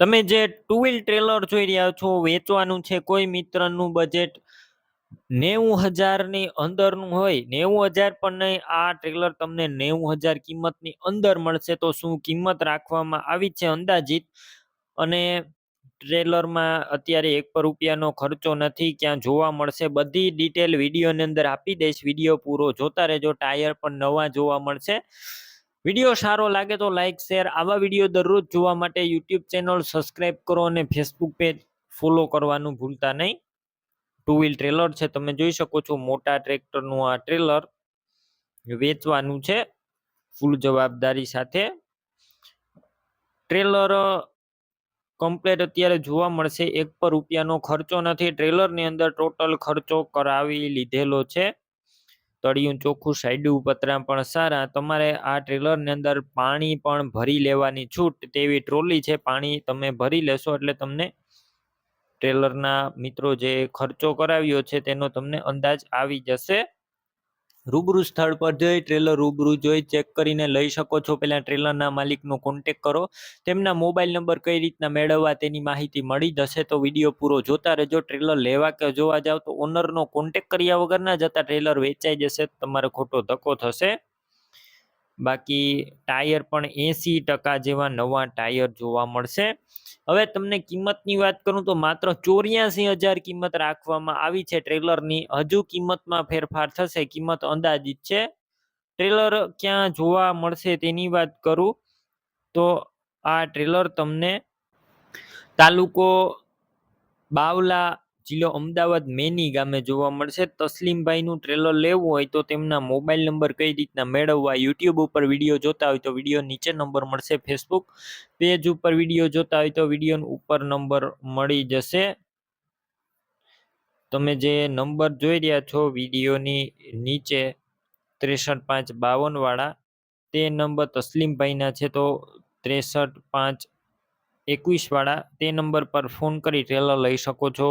તમે જે two wheel trailer જોઈ રહ્યા છો, વેચવાનું છે, કોઈ મિત્રનું બજેટ નેવું હજારની અંદરનું હોય નેવું હજાર પણ નહીં, આ ટ્રેલર તમને નેવું હજાર કિંમતની અંદર મળશે, તો શું કિંમત રાખવામાં આવી છે અંદાજિત? અને ટ્રેલરમાં અત્યારે એક પર રૂપિયાનો ખર્ચો નથી, ક્યાં જોવા મળશે? બધી ડિટેલ વિડીયોની અંદર આપી દઈશ, વીડિયો પૂરો જોતા રહેજો, ટાયર પણ નવા જોવા મળશે. વીડિયો સારો લાગે તો લાઇક શેર આવા વીડિયો દરરોજ જોવા માટે યુટ્યુબ ચેનલ સબસ્ક્રાઈબ કરો અને ફેસબુક પેજ ફોલો કરવાનું ભૂલતા નહીં. ટુ વ્હીલ ટ્રેલર છે, તમે જોઈ શકો છો, મોટા ટ્રેક્ટરનું આ ટ્રેલર વેચવાનું છે ફૂલ જવાબદારી સાથે. ટ્રેલર કમ્પ્લેટ અત્યારે જોવા મળશે, એક પર રૂપિયાનો ખર્ચો નથી ટ્રેલરની અંદર ટોટલ ખર્ચો કરાવી લીધેલો છે. તળિયું ચોખ્ખું સાઈડું પતરા પણ સારા. તમારે આ ટ્રેલરની અંદર પાણી પણ ભરી લેવાની છૂટ તેવી ટ્રોલી છે. પાણી તમે ભરી લેશો એટલે તમને ટ્રેલરના મિત્રો જે ખર્ચો કરાવ્યો છે તેનો તમને અંદાજ આવી જશે. રૂબરૂ સ્થળ પર જઈ ટ્રેલર રૂબરૂ જોઈ ચેક કરીને લઈ શકો છો. પહેલાં ટ્રેલરના માલિકનો કોન્ટેક કરો. તેમના મોબાઈલ નંબર કઈ રીતના મેળવવા તેની માહિતી મળી જશે તો વીડિયો પૂરો જોતા રહેજો. ટ્રેલર લેવા કે જોવા જાવ તો ઓનરનો કોન્ટેક કર્યા વગર ના જતા ટ્રેલર વેચાઈ જશે, તમારે ખોટો ધક્કો થશે. બાકી ટાયર પણ એંસી ટકા જેવા નવા ટાયર જોવા મળશે. હવે તમને કિંમતની વાત કરું તો માત્ર ચોર્યાસી હજાર કિંમત રાખવામાં આવી છે ટ્રેલરની. હજુ કિંમતમાં ફેરફાર થશે, કિંમત અંદાજિત છે. ટ્રેલર ક્યાં જોવા મળશે તેની વાત કરું તો આ ટ્રેલર તમને તાલુકો બાવલા જિલ્લો અમદાવાદ મેની ગામે જોવા મળશે. તસલીમભાઈનું ટ્રેલર લેવું હોય તો તેમના મોબાઈલ નંબર કઈ રીતના મેળવવા યુટ્યુબ ઉપર વીડિયો જોતા હોય તો વીડિયો નીચે નંબર મળશે ફેસબુક પેજ ઉપર વીડિયો જોતા હોય તો વીડિયો ઉપર નંબર મળી જશે. તમે જે નંબર જોઈ રહ્યા છો વિડીયોની નીચે ત્રેસઠ પાંચ બાવન વાળા તે નંબર તસલીમભાઈના છે તો ત્રેસઠ પાંચ એકવીસ વાળા તે નંબર પર ફોન કરી ટ્રેલર લઈ શકો છો.